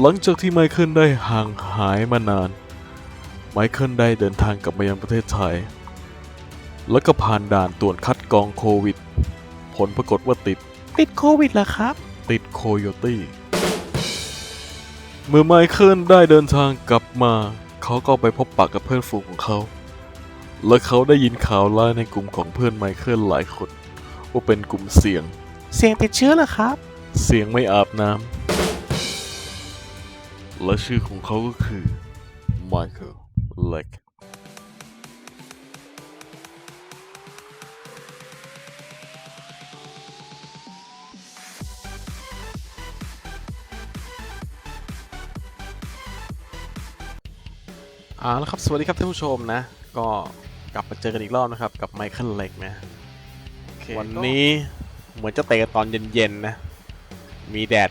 หลังจากที่ไมเคิลได้ห่างหายมานาน ไมเคิลได้เดินทางกลับมายังประเทศไทย แล้วก็ผ่านด่านตรวจคัดกรองโควิด ผลปรากฏว่าติด ติดโควิดเหรอครับ ติดโคโยตี้ เมื่อไมเคิลได้เดินทางกลับมา เขาก็ไปพบปะกับเพื่อนฝูงของเขา และเขาได้ยินข่าวร้ายในกลุ่มของเพื่อนไมเคิลหลายคน ว่าเป็นกลุ่มเสี่ยง เสียงติดเชื้อเหรอครับ เสียงไม่อาบน้ำ และชื่อของเขาก็คือ Michael Leck อ่าแล้วครับ สวัสดีครับท่านผู้ชมนะ ก็กลับมาเจอกันอีกรอบนะครับ กับไมเคิลเล็กนะ วันนี้เหมือนจะเตะกันตอนเย็น ๆ นะ มีแดด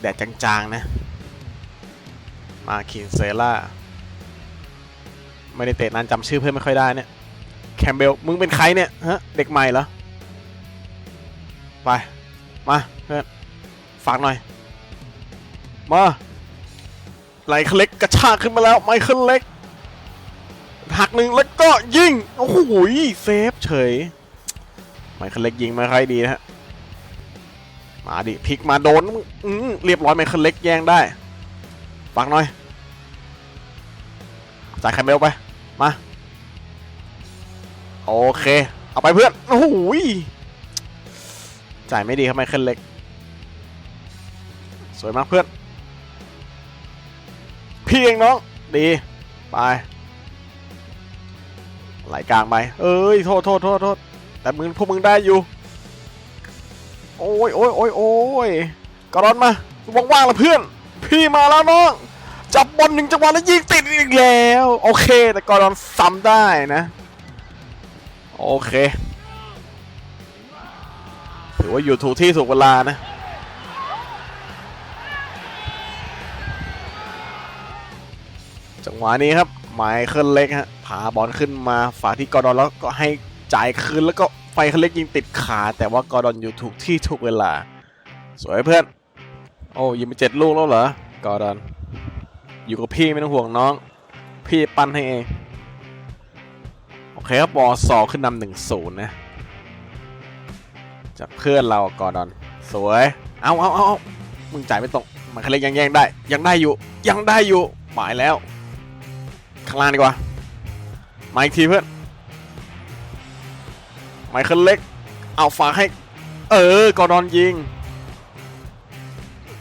แดดจางๆนะ มาคินเซล่า ไม่ได้เตะนานจำชื่อเพื่อนไม่ค่อยได้เนี่ย แคมเบล มึงเป็นใครเนี่ยฮะ เด็กใหม่เหรอ ไป มาเพื่อนฝากหน่อย มาไหลเคเล็กกระชากขึ้นมาแล้ว ไมเคิลเล็กหักหนึ่งแล้วก็ยิง โอ้โหเซฟเฉยไมเคิลเล็กยิงไม่ค่อยดีนะฮะ มาดิพลิกมาโดนอืเรียบร้อยไมเคิลเล็กแย่งได้ฝากหน่อยจ่ายแคมเบลไป มา โอเค เอาไปเพื่อน โอ้โหจ่ายไม่ดีครับไมเคิลเล็ก สวยมากเพื่อน พี่เองน้อง ดี ไป ไหลกลางไป เอ้ย โทษโทษโทษโทษแต่มึงพวกมึงได้อยู่ โอ้ยโอ้ยโอ้ยโอ้ยกระรอนมาว่างๆละเพื่อน พี่มาแล้วน้องจับบอลหนึ่งจังหวะแล้วยิงติดอีกแล้ว โอเค แต่กรอนซ้ำได้นะ โอเค ถือว่าอยู่ถูกที่ถูกเวลานะ จังหวะนี้ครับไมเคิลเล็กฮะพาบอลขึ้นมาฝากที่กอร์ดอนแล้วก็ให้จ่ายคืนแล้วก็ ฟเคิลเล็กยิงติดขา แต่ว่ากอร์ดอนอยู่ถูกที่ถูกเวลา สวยเพื่อน โอ้ยิงไปเจ็ดลูกแล้วเหรอกอร์ดอน อยู่กับพี่ไม่ต้องห่วงน้อง พี่ปั้นให้เอง โอเคครับบอสอขึ้นนำหนึ่งศูนย์นะ จากเพื่อนเรากอร์ดอน สวย เอาเอาเอามึงจ่ายไม่ตรงมันเคิลเล็กยังแย่งได้ ยังได้อยู่ ยังได้อยู่หมายแล้ว ข้างล่างดีกว่า มาอีกทีเพื่อน ไมเคิลเล็ก เอาฝากให้ เออกอร์ดอนยิง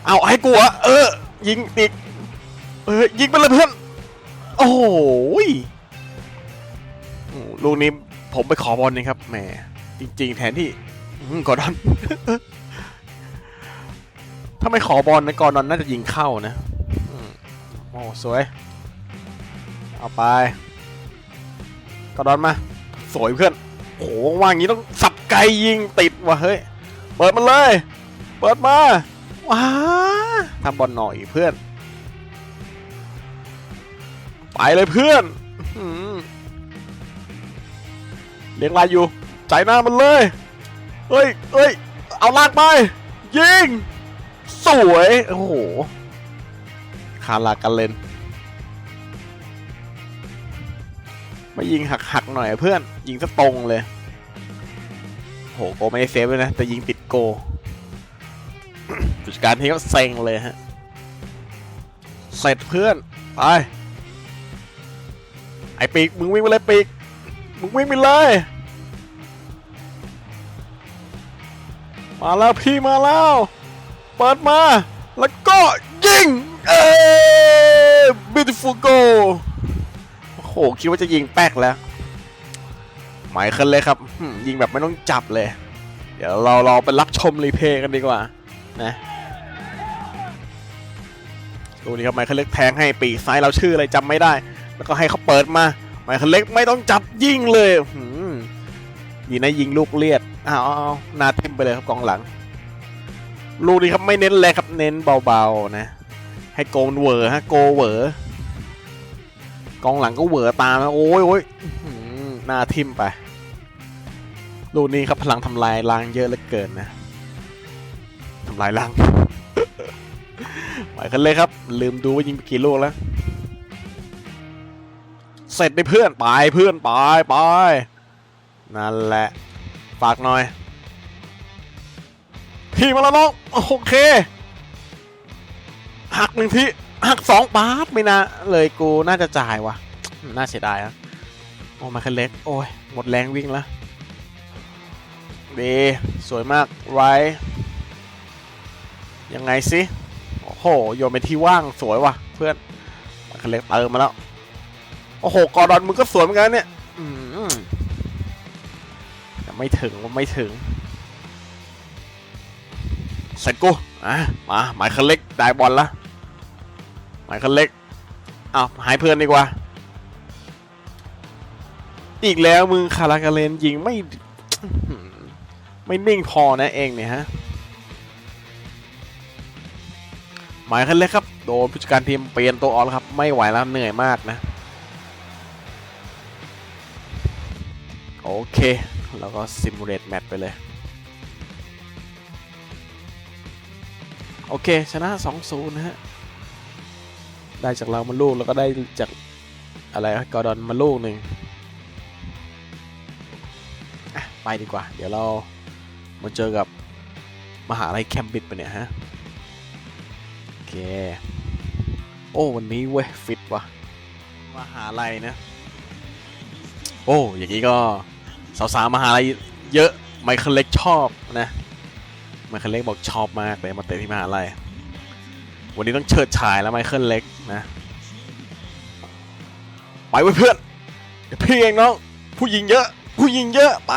เอาให้กูอะเออ ยิงติดเออยิงไปเลยเพื่อน โอ้โหยลูกนี้ผมไปขอบอลนี่ครับแหมจริง ๆ แทนที่กอร์ดอน ถ้าไม่ขอบอลนะกอร์ดอนน่าจะยิงเข้านะโอ้สวย เอาไปกระดอนมา สวยเพื่อน โอ้โหว่างอย่างนี้ต้องสับไกลยิงติดว่ะเฮ้ย เปิดมันเลย เปิดมา ว้าทำบอลหน่อยเพื่อน ไปเลยเพื่อนเลี้ยงลายอยู่ใจหน้ามันเลย เฮ้ยเฮ้ย เอาลากไป ยิง สวย โอ้โห คารากันเลน มายิงหักหักๆหน่อยเพื่อน ยิงซะตรงเลย โหโกไม่ได้เซฟเลยนะ แต่ยิงติดโกผู้จัดการทีมก็เซ็งเลยฮะ เสร็จเพื่อน ไป ไอปีก มึงวิ่งไปเลยปีก มึงวิ่งไปเลย มาแล้วพี่มาแล้ว เปิดมา แล้วก็ยิง เอ้ beautiful goal หคิดว่าจะยิงแป๊กแล้วหมายคันเลยครับยิงแบบไม่ต้องจับเลย เดี๋ยวเราเราไปรับชมรีเพย์กันดีกว่านะดูนี่ครับไมเคิลเล็กแทงให้ปีกซ้ายเราชื่ออะไรจำไม่ได้ แล้วก็ให้เขาเปิดมาไมเคิลเล็กไม่ต้องจับยิงเลยดีนะยิงลูกเลียดอ้าวเอาหนาทิมไปเลยครับกองหลัง ลูกนี้ครับไม่เน้นแรงครับเน้นเบาๆนะ ให้โกนเวอร์ฮะโกเวอร์ กองหลังก็เหวอตามนะโอ้ยโอ้ยอื้อหือหน้าทิมไปลูกนี้ครับพลังทำลายล้างเยอะเหลือเกินนะทำลายล้างไปกันเลยครับ ลืมดูว่ายิงไปกี่ลูกแล้ว เสร็จไปเพื่อนไปเพื่อนไปไปนั่นแหละฝากหน่อย พี่มาแล้วน้องโอเคหักหนึ่งที หักสองบาทไม่นะเลยกูน่าจะจ่ายวะน่าเสียดายอะโอ้มาคันเล็ก โอ้ย หมดแรงวิ่งแล้วดีสวยมากไรยังไงสิโอ้โห โยนไปที่ว่างสวยว่ะ เพื่อนมาคันเล็กเติมมาแล้ว โอ้โห กอดอนมึงก็สวยเหมือนกันเนี่ยแต่ไม่ถึงว่าไม่ถึงเสร็จกูอะมาหมายคันเล็กได้บอลละ หมายคันเล็กอ้าวหายเพื่อนดีกว่า อีกแล้วมึงคาราคาเลนยิงไม่ไม่นิ่งพอนะเองเนี่ยฮะหมายคันเล็กครับ โดนผู้จัดการทีมเปลี่ยนตัวออกแล้วครับ ไม่ไหวแล้วเหนื่อยมากนะ โอเค แล้วก็ซิมูเลตแมตช์ไปเลย โอเค ชนะ 2-0 นะฮะ ได้จากเรามาลูกแล้วก็ได้จากอะไรกอร์ดอนมาลูกหนึ่งไปดีกว่า เดี๋ยวเรามาเจอกับมหาลัยแคมบริดไปเนี่ยฮะ โอเค โอ้ วันนี้เว้ย ฟิตว่ะ มหาลัยนะ โอ้ อย่างนี้ก็ สาวๆมหาลัยเยอะไมเคิลเล็กชอบนะไมเคิลเล็กบอกชอบมากเลยมาเตะที่มหาลัย วันนี้ต้องเชิดฉายแล้วไมเคิลเล็ก นะไปไว้เพื่อนเดี๋ยวพี่เองน้อง ผู้หญิงเยอะ ผู้หญิงเยอะไป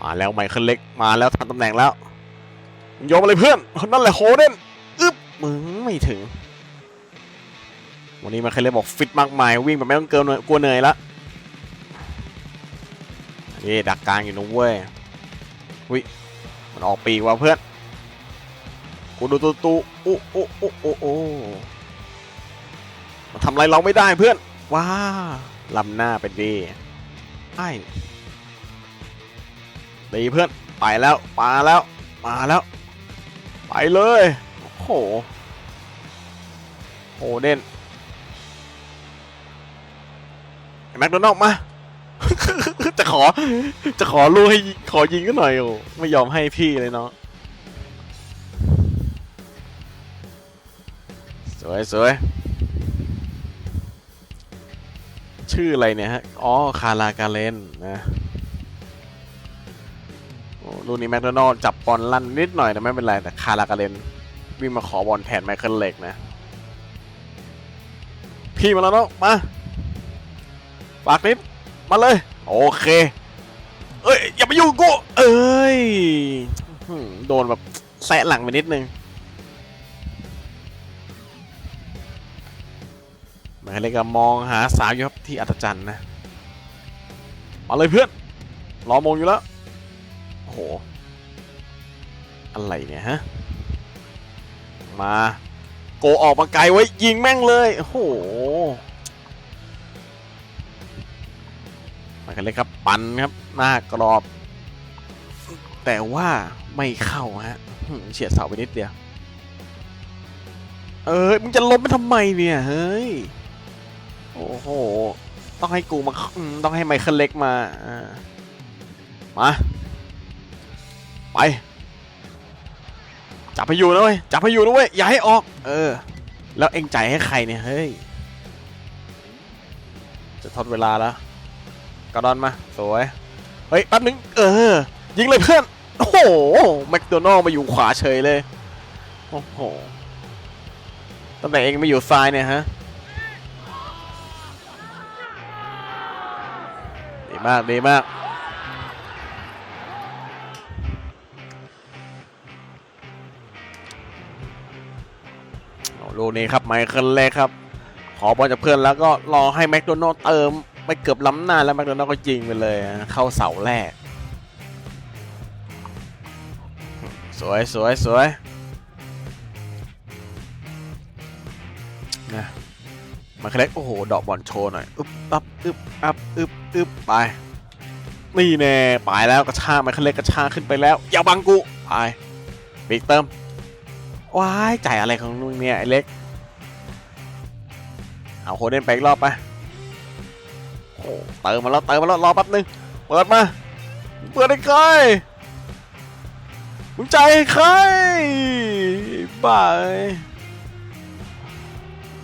มาแล้วไมเคิลเล็กมาแล้วทำตำแหน่งแล้วโยนมาเลยเพื่อนนั่นแหละโฮเดนอึ๊บมึงไม่ถึง วันนี้ไมเคิลเล็กบอกฟิตมากมายวิ่งแบบไม่ต้องเกินกลัวเหนื่อยละนี่ดักกลางอยู่นะเว้ยวิมันออกปีกว่ะเพื่อน กูดูตูตูอู้อู้อู้อู้อู้มันทำอะไรเราไม่ได้เพื่อน ว้าลำหน้าเป็นดีไอ้ดีเพื่อน ไปแล้วมาแล้ว มาแล้ว ไปเลย โอ้โหโหเด่นแม็กโดนัลด์มา จะขอ จะขอลูกให้ขอยิงก็หน่อยโอ้ไม่ยอมให้พี่เลยเนาะ สวยสวยชื่ออะไรเนี่ยฮะ อ๋อ คาราการเลนนะลูนี้แมคโดนัลจับบอลลั่นนิดหน่อยแต่ไม่เป็นไร แต่คาราการเลนวิ่งมาขอบอลแทนไมเคิลเล็กนะ พี่มาแล้วเนาะมาฝากนิด มาเลย โอเค เอ้ย อย่าไปยุ่งกู เอ้ย โดนแบบแซะหลังไปนิดนึงายเลขก็มองหาสาวอยู่ครับที่อัศจรรย์นะ มาเลยเพื่อน รอมงอยู่แล้ว โอ้โห อะไรเนี่ยฮะ มา โกออกมาไกลไว้ยิงแม่งเลย โอ้โหมากันเลยครับ ปันครับ หน้ากรอบ แต่ว่าไม่เข้าฮะเฉียดเสาไปนิดเดียว เอ้ย มึงจะล้มไปทำไมเนี่ย เฮ้ย อ้โห ต้องให้กูมาต้องให้ไมเคิลเล็กมาอ่ามาไป จับให้อยู่นะเว้ยจับให้อยู่นะเว้ยอย่าให้ออก เออ แล้วเอ็งจ่ายให้ใครเนี่ย เฮ้ย จะทดเวลาแล้วกระดอนมา สวย เฮ้ย แป๊บนึง เออ ยิงเลยเพื่อน โอ้โห แมคโดนัลมาอยู่ขวาเฉยเลย โอ้โหตั้งแต่เองมาอยู่ซ้ายเนี่ยฮะ มากดีมากโอ้ลูกนี้ครับไมเคิลเล็กครับ ขอบอลจากเพื่อนแล้วก็รอให้แมคโดนัลเติมไปเกือบล้ำหน้าแล้วแมคโดนัลก็ยิงไปเลย เข้าเสาแรก สวยสวยสวยนะมาเคเล็กโอ้โหดอกบอลโชว์หน่อยอึ๊บอับ อึบอับอึบอึบไปนี่แน่ไปแล้วกระชากมาเคเล็กกระชากขึ้นไปแล้วอย่าบังกูไปปีกเติมว้ายจ่ายอะไรของมึงเนี่ยไอ้เล็กเอาโคเดนไปอีกรอบไปโอ้เติมมาแล้วเติมมาแล้วรอแป๊บนึงเปิดมาเปิดให้ใครมึงจ่ายให้ใครบ้าย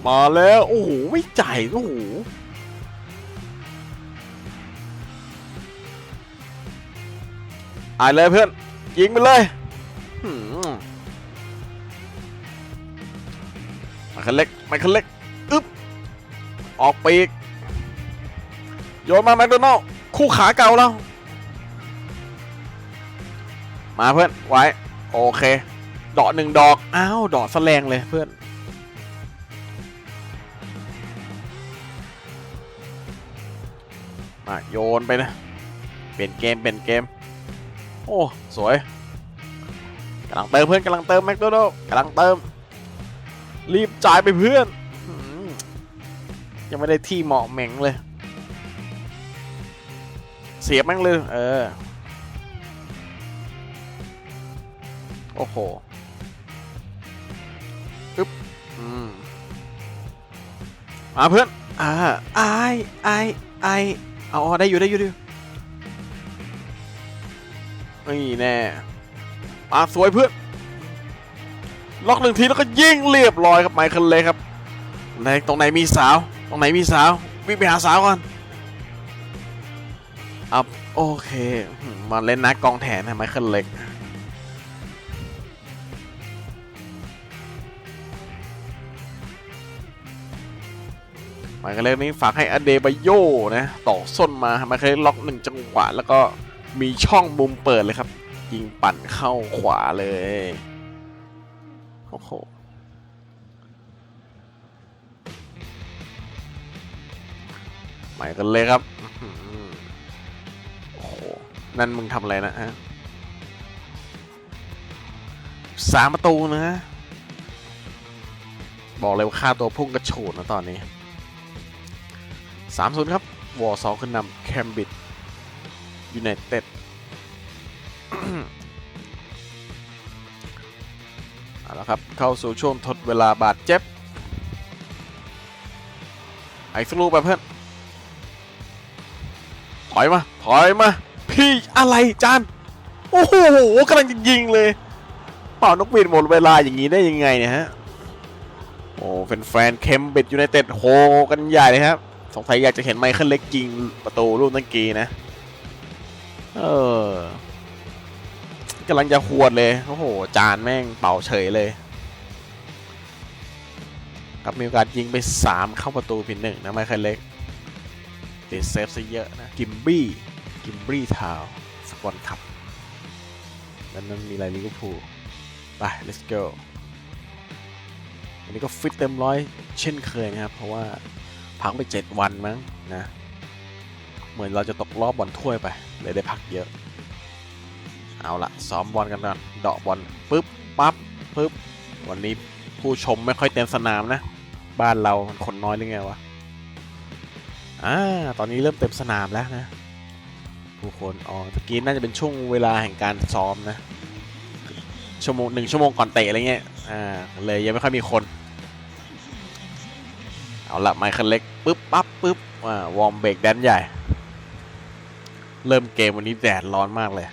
มาแล้วโอ้โหไม่จ่ายโอ้โห อายเลยเพื่อน ยิงไปเลยหืมมาคันเล็กมาคันเล็กอึ๊บ ออกปีก โยนมาแมคโดนัลด์คู่ขาเก่าเรา มาเพื่อน ไว้ โอเค ดอกหนึ่งดอก อ้าว ดอกแสลงเลยเพื่อนมาโยนไปนะ เปลี่ยนเกม เปลี่ยนเกม โอ้ สวยกำลังเติมเพื่อนกำลังเติมแมคโดนัลกำลังเติม รีบจ่ายไปเพื่อน ยังไม่ได้ที่เหมาะเหม่งเลย เสียบแม่งเลย เออ โอ้โหอึ๊บอืมมาเพื่อน อ่าไอไอไอเอาเอาได้อยู่ได้อยู่ได้อยู่ นี่แน่มาสวยเพื่อนล็อกหนึ่งทีแล้วก็ยิงเรียบร้อยครับไมเคิลเลยครับไหนตรงไหนมีสาว ตรงไหนมีสาววิ่งไปหาสาวก่อนอัพโอเค มาเล่นนักกองแทนนะไมเคิลเล็กหมายกันเลขนี้ฝากให้อเดบาโยนะต่อส้นมาหมายกันเลขล็อกหนึ่งจังหวะแล้วก็ มีช่องมุมเปิดเลยครับ ยิงปั่นเข้าขวาเลย โอ้โหหมายกันเลยครับ โอ้โห นั่นมึงทำอะไรนะฮะสามประตูนะ บอกเลยว่าค่าตัวพุ่งกระโฉดนะตอนนี้สามศูนย์ครับ วอร์ซอขึ้นนำแคมบิด ยูไนเต็ดเอาละครับ เข้าสู่ช่วงทดเวลาบาดเจ็บไอ้สกลูกไปเพื่อนถอยมา ถอยมา พี่อะไรจานโอ้โหกำลังจะยิงเลย เป่านกหวีดหมดเวลาอย่างนี้ได้ยังไงเนี่ยฮะ โอ้เป็นแฟนเคมเบ็ดยูไนเต็ดโฮกันใหญ่เลยครับ สงสัยอยากจะเห็นไมเคิลเล็กยิงประตูลูกตั้งกีนะ เออกำลังจะหวดเลย โอ้โห จานแม่งเป่าเฉยเลย ครับมีโอกาสยิงไป 3 เข้าประตูผิดหนึ่งนะไมเคิลเล็กติดเซฟซะเยอะนะ กิมบี้ กิมบี้ทาวสปอนคับแล้วนั้นมีอะไรลิเวอร์พูลไป let's go วันนี้ก็ฟิตเต็มร้อยเช่นเคยนะครับ เพราะว่าพักไป 7 วันมั้งนะ เหมือนเราจะตกรอบบอลถ้วยไป เลยได้พักเยอะ เอาละซ้อมบอลกันก่อนเดาะบอลปุ๊บปั๊บปุ๊บวันนี้ผู้ชมไม่ค่อยเต็มสนามนะ บ้านเราคนน้อยหรือไงวะอ่าตอนนี้เริ่มเต็มสนามแล้วนะ ผู้คนอ๋อตะกี้น่าจะเป็นช่วงเวลาแห่งการซ้อมนะชั่วโมงหนึ่งชั่วโมงก่อนเตะอะไรเงี้ยอ่าเลยยังไม่ค่อยมีคน เอาละไมเคิลเล็กปุ๊บปั๊บปุ๊บอ่าวอร์มเบรกแดนใหญ่ เริ่มเกมวันนี้แดดร้อนมากเลย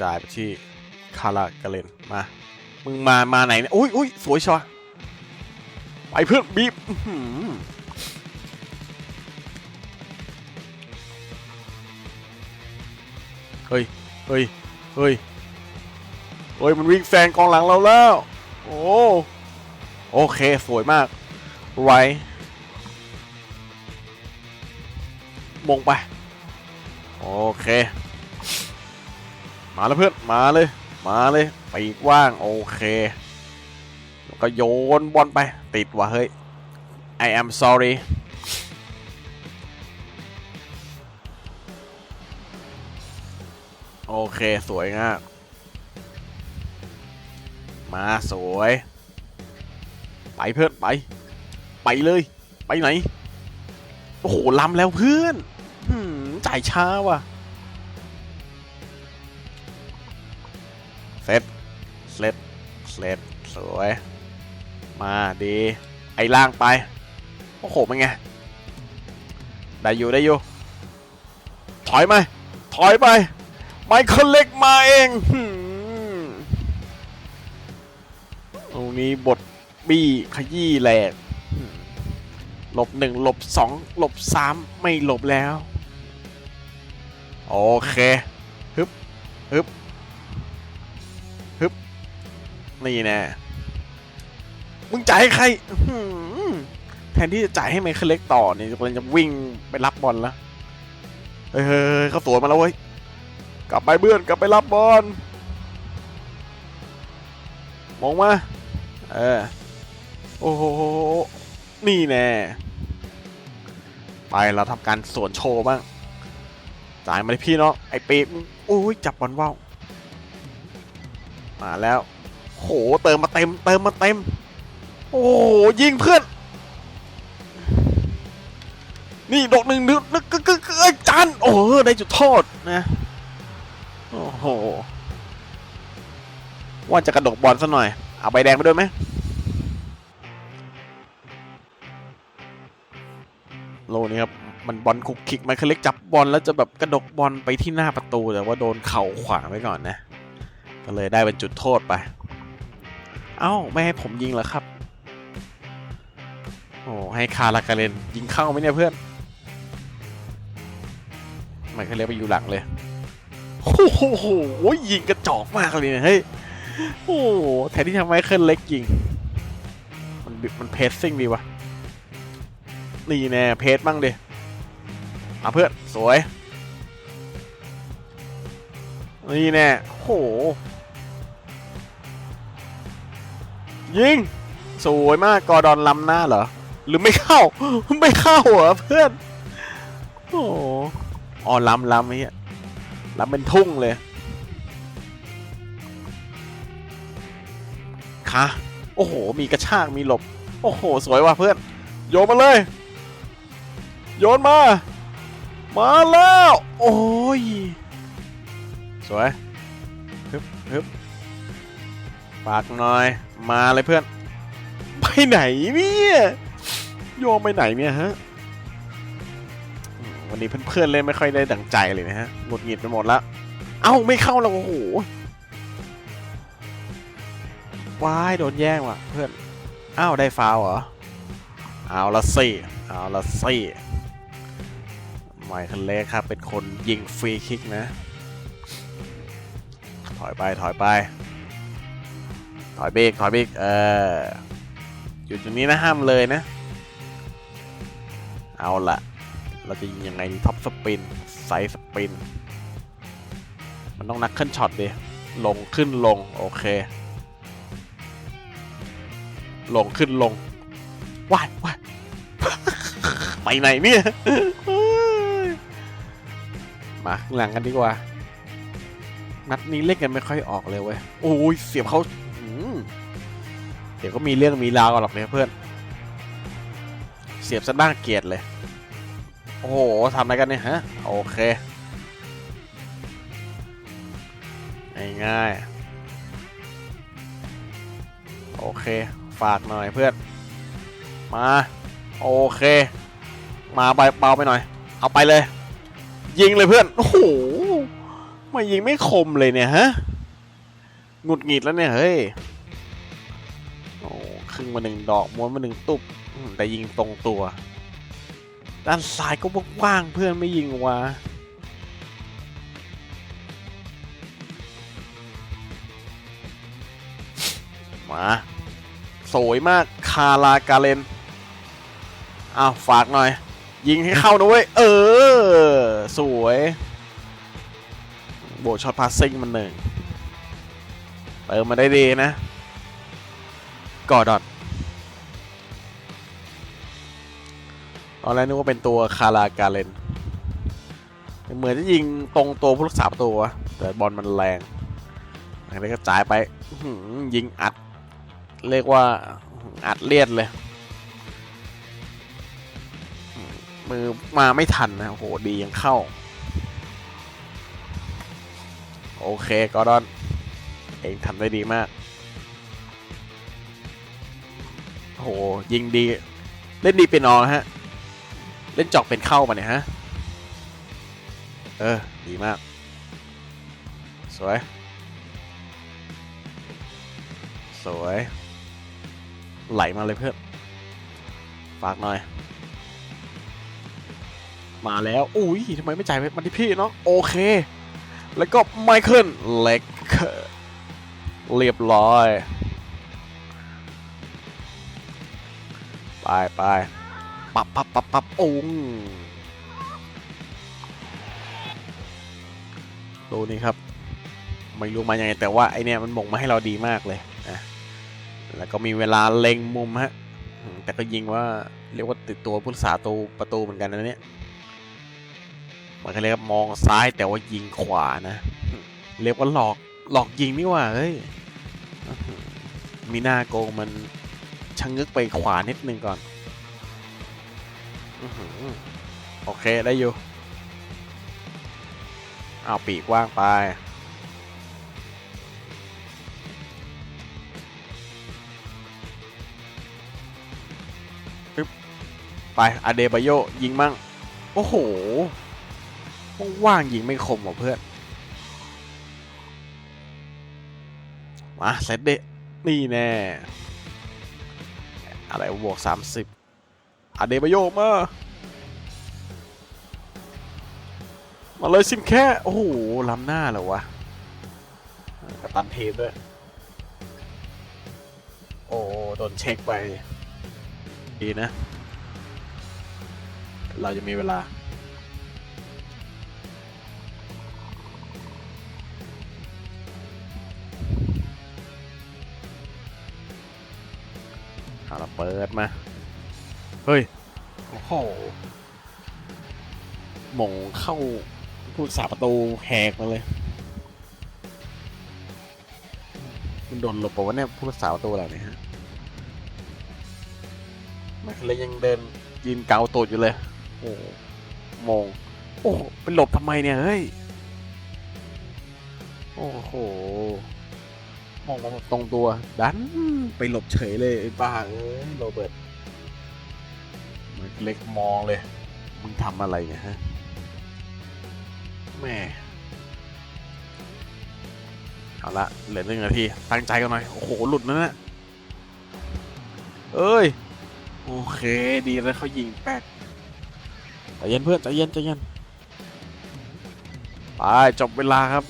จ่ายไปที่คาราเกเลนมา มึงมามาไหนเนี่ยอุ้ยอุ้ยสวยชวไปเพื่อนบีบเฮ้ยเฮ้ยเฮ้ยเฮ้ย มันวิ่งแซงกองหลังเราแล้ว โอ้โอเค สวยมาก ไรมงไป โอเค มาแล้วเพื่อน มาเลย มาเลยไปกว้าง โอเค แล้วก็โยนบอลไป ติดว่ะเฮ้ย I am sorry โอเค สวยงามมาสวย ไปเพื่อน ไป ไปเลย ไปไหน โอ้โหล้ำแล้วเพื่อนายช้าว่ะเซตเซตเซตสวย มาดี ไอ้ล่างไป โอ้โหเป็นไง ได้อยู่ได้อยู่ ถอยไหมถอยไป ไมเคิลเล็กมาเองหืมตรงนี้บทบี้ขยี้แหลกหลบหนึ่งหลบสองหลบสามไม่หลบแล้ว โอเคฮึบฮึบฮึบนี่แน่มึงจ่ายให้ใครแทนที่จะจ่ายให้ไมเคิลเล็กต่อเนี่ยกำลังจะวิ่งไปรับบอลแล้วเฮ้ยเขาสวนมาแล้วเว้ยกลับไปเพื่อนกลับไปรับบอลมองมาเออโอ้โหนี่แน่ไปเราทำการสวนโชว์บ้าง จ่ายมาเลยพี่เนาะไอ้ปีกโอ้ยจับบอลว่าวมาแล้วโหเติมมาเต็มเติมมาเต็ม โอ้ยิงเพื่อน นี่ดอกหนึ่งนึกนึกกึกกึกเอ้จานโอ้โหได้จุดโทษนะโอ้โหว่าจะกระดกบอลซะหน่อย เอาใบแดงไปด้วยไหมโลนี้ครับ มันบอลคุกคิกไมเคิลเล็กจับบอลแล้วจะแบบกระดกบอลไปที่หน้าประตู แต่ว่าโดนเข่าขวางไว้ก่อนนะ ก็เลยได้เป็นจุดโทษไป เอ้า ไม่ให้ผมยิงเหรอครับ โอ้ให้คาราการเลนยิงเข้าไหมเนี่ยเพื่อนไมเคิลเล็กไปอยู่หลังเลยโอ้โหยิงกระจอกมากเลยเนี่ยเฮ้ยโอ้แทนที่ทำไมเคิลเล็กยิง มันมันเพสซิ่งดีวะนี่แน่เพสบ้างเดิ มาเพื่อน สวย นี่แน่โอ้โห ยิง สวยมาก กอดอนล้ำหน้าเหรอ หรือไม่เข้า ไม่เข้าเหรอเพื่อน โอ้อ๋อล้ำล้ำไอ้เหี้ยล้ำเป็นทุ่งเลยค่ะโอ้โห มีกระชาก มีหลบ โอ้โห สวยว่ะเพื่อน โยนมาเลย โยนมา มาแล้ว โอ้ย สวยฮึบฮึบปากหน่อย มาเลยเพื่อน ไปไหนเนี่ยโยนไปไหนเนี่ยฮะ วันนี้เพื่อนๆเล่นไม่ค่อยได้ดังใจเลยนะฮะ หงุดหงิดไปหมดแล้วเอ้า ไม่เข้าแล้วโอ้โหว้ายโดนแย่งว่ะเพื่อน อ้าว ได้ฟาวเหรอ เอาละสิ เอาละสิ มเคิลเล็กครับ เป็นคนยิงฟรีคิกนะ ถอยไปถอยไป ถอยเบรกถอยเบรกเอออยู่ตรงนี้นะห้ามเลยนะ เอาละเราจะยิงยังไงดีท็อปสปินไซส์สปิน มันต้องนักขึ้นช็อตดิลงขึ้นลง โอเค ลงขึ้นลงว้ายว้ายไปไหนเนี่ย มาข้างหลังกันดีกว่า นัดนี้เล่นกันไม่ค่อยออกเลยเว้ย โอ้ยเสียบเขาเดี๋ยวก็มีเรื่องมีราวกันหรอกเนี่ยเพื่อน เสียบซะน่างเกลียดเลย โอ้โหทำอะไรกันเนี่ยฮะ โอเค ง่ายๆ โอเค ฝากหน่อยเพื่อน มา โอเค มาใบเบาไปหน่อย เอาไปเลย ยิงเลยเพื่อน โอ้โหไมายิงไม่คมเลยเนี่ยฮะหงุดหงิดแล้วเนี่ยเฮ้ย โอ้ครึ่งมาหนึ่งดอกม้วนมาหนึ่งตุบแต่ยิงตรงตัว ด้านซ้ายก็ว่างเพื่อนไม่ยิงวะมาสวยมากคาราการเลนอ้าวฝากหน่อย ยิงให้เข้านะเว้ย เออ สวยโบว์ช็อตพาสซิ่งมันหนึ่งเติมมาได้ดีนะกอดอนตอนแรกนึกว่าเป็นตัวคาราการเลนเหมือนจะยิงตรงตัวผู้รักษาประตูวแต่บอลมันแรงอะไรก็จ่ายไปยิงอัด เรียกว่าอัดเลียดเลย มือมาไม่ทันนะโหดียังเข้า โอเคกอร์ดอน เองทำได้ดีมากโหยิงดี เล่นดีเป็นนอฮะ เล่นจอกเป็นเข้ามาเนี่ยฮะ เออ ดีมาก สวย สวย ไหลมาเลยเพื่อน ฝากหน่อย มาแล้ว อุ้ยทำไมไม่จ่ายมันที่พี่เนาะโอเค แล้วก็ไมเคิลเล็กเรียบร้อย ไปไปปับปับปับปับอุ้งดูนี่ครับ ไม่รู้มายังไงแต่ว่าไอเนี่ยมันมงมาให้เราดีมากเลยนะแล้วก็มีเวลาเล็งมุมฮะ แต่ก็ยิงว่าเรียกว่าติดตัวผู้รักษาตูประตูเหมือนกันนะเนี่ย มันก็เรียกมองซ้ายแต่ว่ายิงขวานะ เรียกว่าหลอกหลอกยิงนี่ว่าเฮ้ยมีหน้าโกงมันชะงึกไปขวานิดนึงก่อนโอเคได้อยู่เอาปีกว่างไปไปอาเดบาโยยิงมั่ง โอ้โห ว่างยิงไม่คมว่ะเพื่อน มาเซตเดะนี่แน่ อะไรบวกสามสิบอาเดบโยมา มาเลยซิมแค่ โอ้โหล้ำหน้าเหรอวะกับตันเทปด้วย โอ้โดนเช็คไป ดีนะ เราจะมีเวลา เอาละเปิดมา เฮ้ย โอ้โหหม่งเข้าผู้สาประตูแหกมาเลย มันโดนหลบปะวะเนี่ยผู้รักษาประตูเราเนี่ยฮะมันเลยยังเดินยืนเกาตูดอยู่เลย โอ้โหมองโอ้โหไปหลบทำไมเนี่ย เฮ้ย โอ้โห มองมาตรงตัว ดันไปหลบเฉยเลยไอ้บ้าเอ้ยโรเบิร์ตมันเล็กมองเลย มึงทำอะไรเนี่ยฮะแม่เอาละเหลือหนึ่งนาที ตั้งใจกันหน่อย โอ้โห หลุดนั่นะเอ้ย โอเค ดีแล้วเขายิงแป๊กใจเย็นเพื่อนใจเย็นใจเย็นไปจบเวลาครับ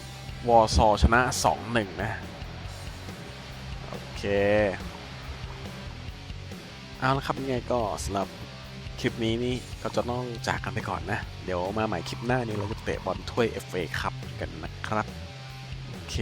วอร์ซอชนะ 2-1 นะ เคเอาละครับยังไงก็สำหรับคลิปนี้นี่ก็จะต้องจากกันไปก่อนนะ เดี๋ยวมาใหม่คลิปหน้านี้เราจะเตะบอลถ้วย FA ครับกันนะครับ โอเค